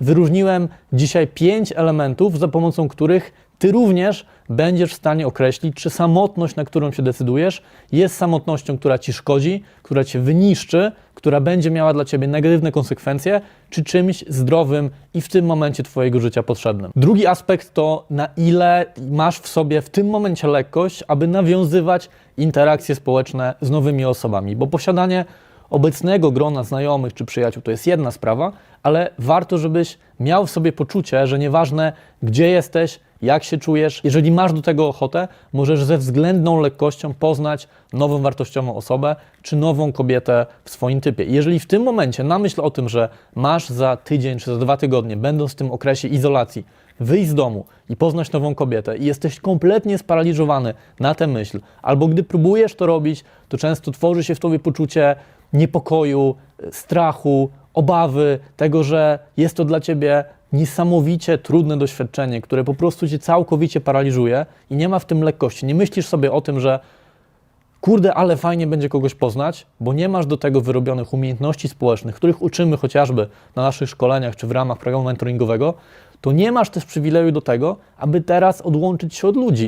wyróżniłem dzisiaj pięć elementów, za pomocą których ty również będziesz w stanie określić, czy samotność, na którą się decydujesz, jest samotnością, która ci szkodzi, która cię wyniszczy, która będzie miała dla ciebie negatywne konsekwencje, czy czymś zdrowym i w tym momencie twojego życia potrzebnym. Drugi aspekt to na ile masz w sobie w tym momencie lekkość, aby nawiązywać interakcje społeczne z nowymi osobami, bo posiadanie obecnego grona znajomych czy przyjaciół to jest jedna sprawa, ale warto, żebyś miał w sobie poczucie, że nieważne gdzie jesteś, jak się czujesz, jeżeli masz do tego ochotę, możesz ze względną lekkością poznać nową wartościową osobę czy nową kobietę w swoim typie. Jeżeli w tym momencie na myśl o tym, że masz za tydzień czy za dwa tygodnie, będąc w tym okresie izolacji, wyjść z domu i poznać nową kobietę i jesteś kompletnie sparaliżowany na tę myśl, albo gdy próbujesz to robić, to często tworzy się w tobie poczucie niepokoju, strachu, obawy, tego, że jest to dla ciebie niesamowicie trudne doświadczenie, które po prostu cię całkowicie paraliżuje i nie ma w tym lekkości. Nie myślisz sobie o tym, że kurde, ale fajnie będzie kogoś poznać, bo nie masz do tego wyrobionych umiejętności społecznych, których uczymy chociażby na naszych szkoleniach czy w ramach programu mentoringowego, to nie masz też przywileju do tego, aby teraz odłączyć się od ludzi.